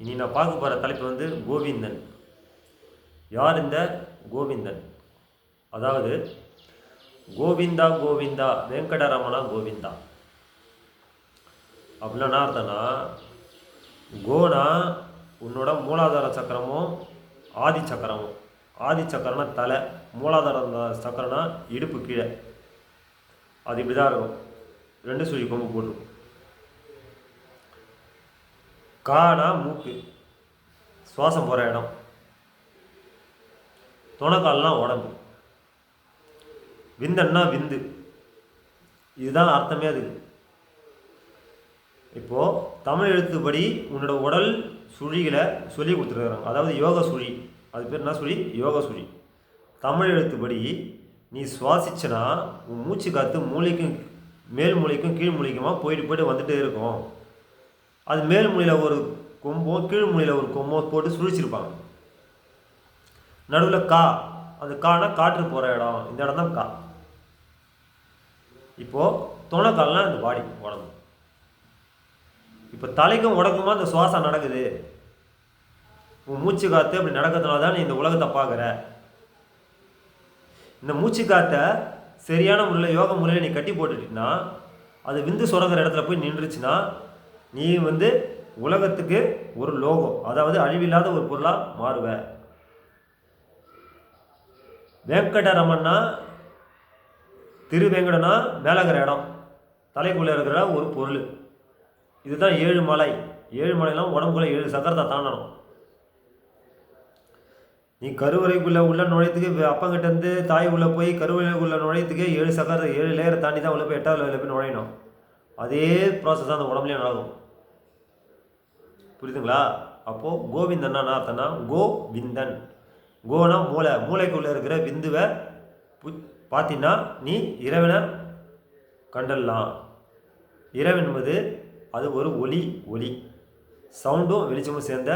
இனி நான் பார்க்க போகிற தலைப்பு வந்து கோவிந்தன். யார் இந்த கோவிந்தன்? அதாவது கோவிந்தா கோவிந்தா வெங்கடரமணா கோவிந்தா? அப்படின்னா என்ன அர்த்தம்னா கோனா உன்னோட மூலாதார சக்கரமும் ஆதி சக்கரமும். ஆதி சக்கரம்னா தலை மூலாதார சக்கரம்னா இடுப்பு கீழே. அது இப்படி தான் இருக்கும். ரெண்டு சுழி கொம்பு போட்டிருக்கும். கானா மூக்கு. சுவாசம் போகிற இடம். துணக்கால்லாம் உடம்பு. விந்தன்னா விந்து. இதுதான் அர்த்தமே அதுக்கு இப்போது தமிழ் எழுத்துப்படி உன்னோட உடல் சுழிகளை சொல்லி கொடுத்துருக்குறாங்க அதாவது யோக சுழி. அது பேர் என்ன சுழி? யோக சுழி. தமிழ் எழுத்துப்படி நீ சுவாசிச்சனா உன் மூச்சு காற்று மூளைக்கும் மேல் மூளைக்கும் கீழ் மூளைக்குமா போயிட்டு போயிட்டு வந்துகிட்டே இருக்கும். அது மேல் மூலையில் ஒரு கொம்போ கீழ் மூலையில் ஒரு கொம்போ போட்டு சுழிச்சிருப்பாங்க. நடுவில் கா. அது கானா காற்று போகிற இடம். இந்த இடம் தான் கா. இப்போது துணைக்கால்லாம் இந்த பாடி உடம்பு. இப்போ தலைக்கும் உடக்குமா இந்த சுவாசம் நடக்குது? உன் மூச்சு காற்று அப்படி நடக்கிறதுனால தான் நீ இந்த உலகத்தை பார்க்குற? இந்த மூச்சு காற்றை சரியான முறையில் யோக முறையில் நீ கட்டி போட்டுட்டீங்கன்னா அது விந்து சுரங்கிற இடத்துல போய் நின்றுச்சுன்னா நீ வந்து உலகத்துக்கு ஒரு லோகம் அதாவது அழிவில்லாத ஒரு பொருளாக மாறுவ. வெங்கடரமன்னா திருவேங்கடனா மேலங்கிற இடம் தலைக்குள்ளே இருக்கிற ஒரு பொருள். இதுதான் ஏழு மலை. ஏழு மலைலாம் உடம்புக்குள்ளே ஏழு சக்கரத்தை தாண்டணும். நீ கருவறைக்குள்ளே உள்ள நுழையத்துக்கு அப்பங்கிட்டேருந்து தாய் உள்ளே போய் கருவறைக்குள்ளே நுழையத்துக்கே ஏழு சக்கரத்தை ஏழு லேயரை தாண்டி தான் உள்ளே போய் எட்டாவது லேயரில் போய் நுழையணும். அதே ப்ராசஸ் தான் அந்த உடம்புலேயே நடக்கும். புரியுதுங்களா? அப்போது கோவிந்தன்னா அர்த்தம்னா கோவிந்தன். கோனா மூளை மூளைக்குள்ளே இருக்கிற விந்துவை பு பார்த்தீங்கன்னா நீ இறைவனை கண்டலாம் இரவு என்பது அது ஒரு ஒளி ஒளி சவுண்டும் வெளிச்சமும் சேர்ந்த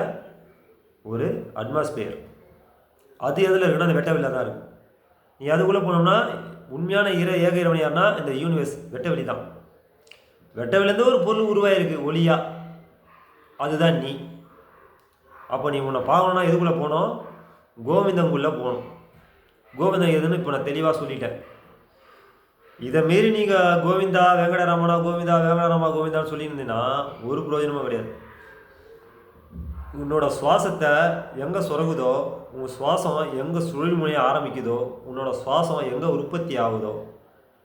ஒரு அட்மாஸ்பியர் அது எதில் இருக்குன்னா அந்த வெட்டவெளியில் தான் இருக்குது நீ அதுக்குள்ளே போனோம்னா உண்மையான இர ஏக இறைவன் யாருன்னா இந்த யூனிவர்ஸ் வெட்டவெளி தான். வெட்டவெளிலேருந்து ஒரு பொருள் உருவாயிருக்கு ஒளியாக அதுதான் நீ. அப்போ நீ உன்னை பார்க்கணுன்னா எதுக்குள்ளே போகணும் கோவிந்தங்குள்ளே போகணும். கோவிந்தம் எதுன்னு இப்போ நான் தெளிவாக சொல்லிட்டேன். இதை மீறி நீங்கள் கோவிந்தா வெங்கடராமனா கோவிந்தா வெங்கடராமா கோவிந்தான்னு சொல்லியிருந்தீங்கன்னா ஒரு பிரயோஜனமும் கிடையாது. உன்னோட சுவாசத்தை எங்கே சுரகுதோ உன் சுவாசம் எங்கே சுழல்முனைய ஆரம்பிக்குதோ உன்னோட சுவாசம் எங்கே உற்பத்தி ஆகுதோ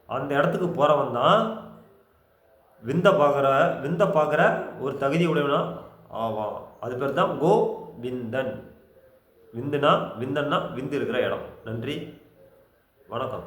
அந்த இடத்துக்கு போகிறவன் தான் விந்த பார்க்குற விந்த பார்க்குற ஒரு தகுதி உடையவனா ஆவான் அது பேர் தான் கோ விந்தன் விந்துனா விந்தன்னா விந்து இருக்கிற இடம். நன்றி. வணக்கம்.